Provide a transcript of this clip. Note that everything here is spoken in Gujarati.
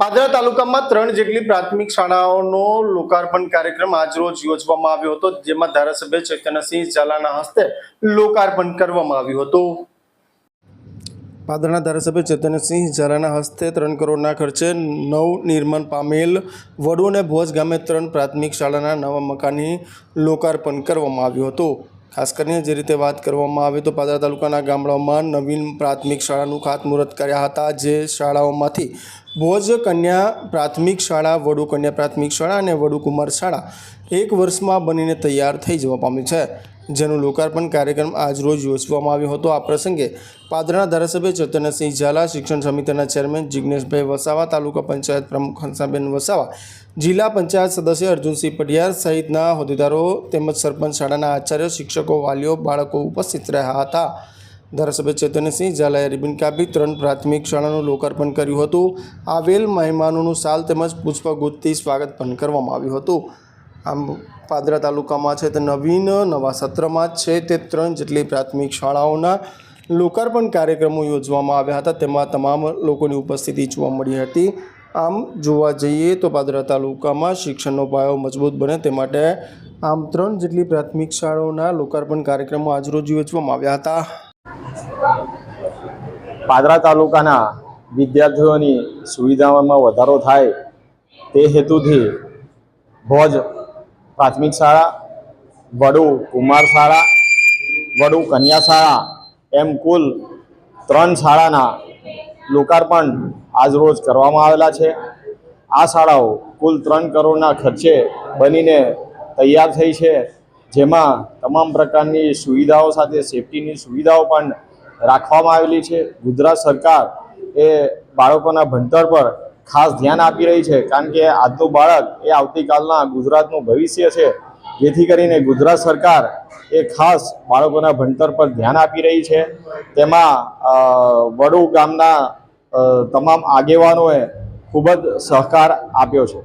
પાદરા તાલુકામાં ત્રણ જેટલી પ્રાથમિક શાળાઓનો લોકાર્પણ કાર્યક્રમ આજરોજ યોજવામાં આવ્યો હતો, જેમાં ધારાસભ્ય ચૈતન્યસિંહ ઝાલાના હસ્તે લોકાર્પણ કરવામાં આવ્યું હતું. પાદરના ધારાસભ્ય ચૈતન્યસિંહ ઝાલાના હસ્તે ત્રણ કરોડના ખર્ચે નવ નિર્માણ પામેલ વડુ અને ભોજ ગામે ત્રણ પ્રાથમિક શાળાના નવા મકાનની લોકાર્પણ કરવામાં આવ્યું હતું. ખાસ કરીને જે રીતે વાત કરવામાં આવે તો પાદરા તાલુકાના ગામડાઓમાં નવીન પ્રાથમિક શાળાનું ખાતમુહૂર્ત કર્યા હતા, જે શાળાઓમાંથી ભોજ કન્યા પ્રાથમિક શાળા, વડુ કન્યા પ્રાથમિક શાળા અને વડુ કુમાર શાળા એક વર્ષમાં બનીને તૈયાર થઈ જવા પામી છે. જેનું લોકાર્પણ કાર્યક્રમ આજરોજ યોજવામાં આવ્યો હતો. આ પ્રસંગે પાદરના ધારાસભ્ય ચૈતન્યસિંહ ઝાલા, શિક્ષણ સમિતિના ચેરમેન જિજ્ઞેશભાઈ વસાવા, તાલુકા પંચાયત પ્રમુખ હંસાબેન વસાવા, જિલ્લા પંચાયત સદસ્ય અર્જુનસિંહ પઢિયાર સહિતના હોદ્દેદારો તેમજ સરપંચ શાળાના આચાર્ય, શિક્ષકો, વાલીઓ, બાળકો ઉપસ્થિત રહ્યા હતા. ધારાસભ્ય ચૈતન્યસિંહ ઝાલાએ રિબિન કાપી ત્રણ પ્રાથમિક શાળાનું લોકાર્પણ કર્યું હતું. આવેલ મહેમાનોનું સાલ તેમજ પુષ્પગુચ્છથી સ્વાગત પણ કરવામાં આવ્યું હતું. આમ પાદરા તાલુકામાં છે તે નવીન, નવા સત્રમાં છે તે ત્રણ જેટલી પ્રાથમિક શાળાઓના લોકાર્પણ કાર્યક્રમો યોજવામાં આવ્યા હતા. તેમાં તમામ લોકોની ઉપસ્થિતિ જોવા મળી હતી. આમ જોવા જઈએ તો પાદરા તાલુકામાં શિક્ષણનો પાયો મજબૂત બને તે માટે આમ ત્રણ જેટલી પ્રાથમિક શાળાઓના લોકાર્પણ કાર્યક્રમો આજરોજ યોજવામાં આવ્યા હતા. પાદરા તાલુકાના વિદ્યાર્થીઓની સુવિધાઓમાં વધારો થાય તે હેતુથી ભોજ, પ્રાથમિક શાળા, વડુ કુમાર શાળા, વડુ કન્યા શાળા એમ કુલ ત્રણ શાળાના લોકાર્પણ આજરોજ કરવામાં આવેલા છે. આ શાળાઓ કુલ ત્રણ કરોડના ખર્ચે બનીને તૈયાર થઈ છે. જેમાં તમામ પ્રકારની સુવિધાઓ સાથે સેફટીની સુવિધાઓ પણ રાખવામાં આવેલી છે. ગુજરાત સરકાર એ બાળકોના ભણતર પર ખાસ ધ્યાન આપી રહી છે. કારણ કે આજનું બાળક એ આવતીકાલના ગુજરાતનું ભવિષ્ય છે. જેથી કરીને ગુજરાત સરકાર એ ખાસ બાળકોના ભણતર પર ધ્યાન આપી રહી છે. તેમાં વડુ ગામના તમામ આગેવાનોએ ખૂબ જ સહકાર આપ્યો છે.